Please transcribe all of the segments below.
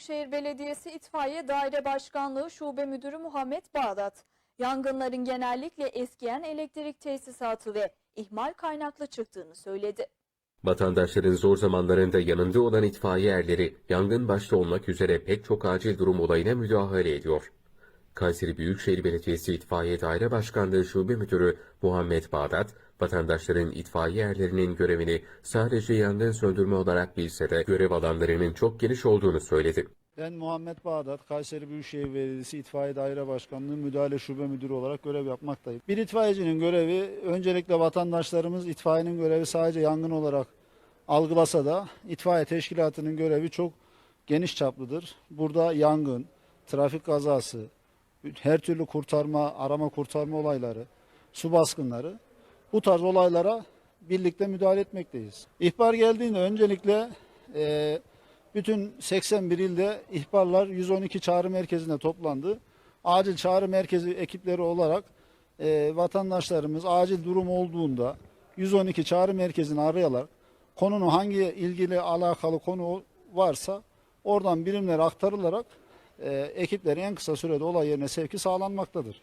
Büyükşehir Belediyesi İtfaiye Daire Başkanlığı Şube Müdürü Muhammed Bağdat, yangınların genellikle eskiyen elektrik tesisatı ve ihmal kaynaklı çıktığını söyledi. Vatandaşların zor zamanlarında yanında olan itfaiye erleri yangın başta olmak üzere pek çok acil durum olayına müdahale ediyor. Kayseri Büyükşehir Belediyesi İtfaiye Daire Başkanlığı Şube Müdürü Muhammed Bağdat, vatandaşların itfaiye erlerinin görevini sadece yangın söndürme olarak bilse de görev alanlarının çok geniş olduğunu söyledi. Ben Muhammed Bağdat, Kayseri Büyükşehir Belediyesi İtfaiye Daire Başkanlığı Müdahale Şube Müdürü olarak görev yapmaktayım. Bir itfaiyecinin görevi, öncelikle vatandaşlarımız itfaiyenin görevi sadece yangın olarak algılasa da itfaiye teşkilatının görevi çok geniş çaplıdır. Burada yangın, trafik kazası, her türlü kurtarma, arama kurtarma olayları, su baskınları bu tarz olaylara birlikte müdahale etmekteyiz. İhbar geldiğinde öncelikle eee bütün 81 ilde ihbarlar 112 çağrı merkezinde toplandı. Acil çağrı merkezi ekipleri olarak e, vatandaşlarımız acil durum olduğunda 112 çağrı merkezini arayarak konunun hangi ilgili alakalı konu varsa oradan birimlere aktarılarak e, ekiplerin en kısa sürede olay yerine sevki sağlanmaktadır.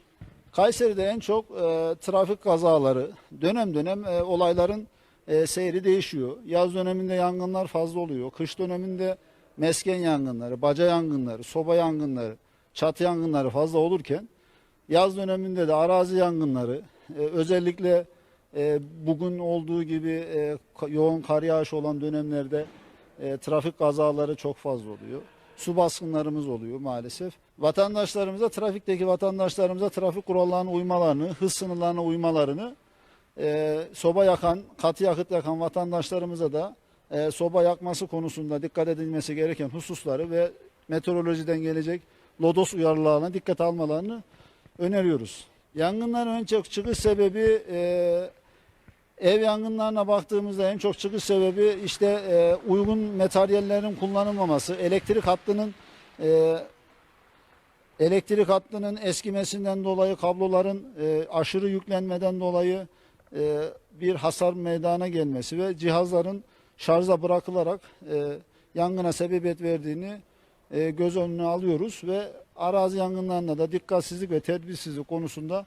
Kayseri'de en çok e, trafik kazaları, dönem dönem e, olayların e, seyri değişiyor. Yaz döneminde yangınlar fazla oluyor. Kış döneminde mesken yangınları, baca yangınları, soba yangınları, çatı yangınları fazla olurken yaz döneminde de arazi yangınları, e, özellikle e, bugün olduğu gibi e, yoğun kar yağışı olan dönemlerde e, trafik kazaları çok fazla oluyor. Su baskınlarımız oluyor maalesef. Vatandaşlarımıza, trafikteki vatandaşlarımıza trafik kurallarına uymalarını, hız sınırlarına uymalarını, e, soba yakan, katı yakıt yakan vatandaşlarımıza da e, soba yakması konusunda dikkat edilmesi gereken hususları ve meteorolojiden gelecek lodos uyarılarına dikkat almalarını öneriyoruz. Yangınların en çok çıkış sebebi e, ev yangınlarına baktığımızda en çok çıkış sebebi işte e, uygun materyallerin kullanılmaması, elektrik hattının e, elektrik hattının eskimesinden dolayı kabloların e, aşırı yüklenmeden dolayı e, bir hasar meydana gelmesi ve cihazların şarja bırakılarak e, yangına sebebiyet verdiğini e, göz önüne alıyoruz ve arazi yangınlarına da dikkatsizlik ve tedbirsizlik konusunda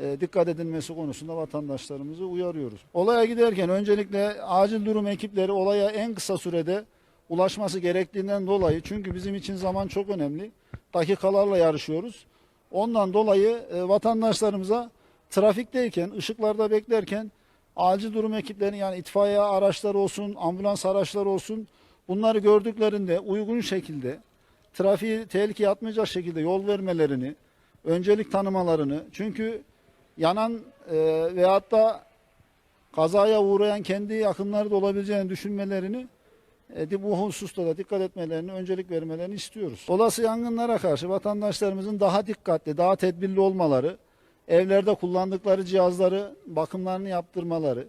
e, dikkat edilmesi konusunda vatandaşlarımızı uyarıyoruz. Olaya giderken öncelikle acil durum ekipleri olaya en kısa sürede ulaşması gerektiğinden dolayı çünkü bizim için zaman çok önemli. Dakikalarla yarışıyoruz. Ondan dolayı e, vatandaşlarımıza trafikteyken, ışıklarda beklerken acil durum ekiplerinin yani itfaiye araçları olsun, ambulans araçları olsun bunları gördüklerinde uygun şekilde trafiği tehlikeye atmayacak şekilde yol vermelerini, öncelik tanımalarını çünkü yanan e, veyahut da kazaya uğrayan kendi yakınları da olabileceğini düşünmelerini e, bu hususta da dikkat etmelerini, öncelik vermelerini istiyoruz. Olası yangınlara karşı vatandaşlarımızın daha dikkatli, daha tedbirli olmaları, evlerde kullandıkları cihazları bakımlarını yaptırmaları,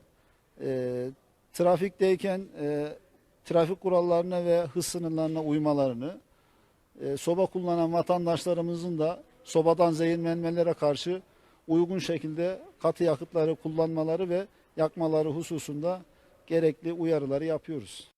e, trafikteyken e, trafik kurallarına ve hız sınırlarına uymalarını, e, soba kullanan vatandaşlarımızın da sobadan zehirlenmelere karşı uygun şekilde katı yakıtları kullanmaları ve yakmaları hususunda gerekli uyarıları yapıyoruz.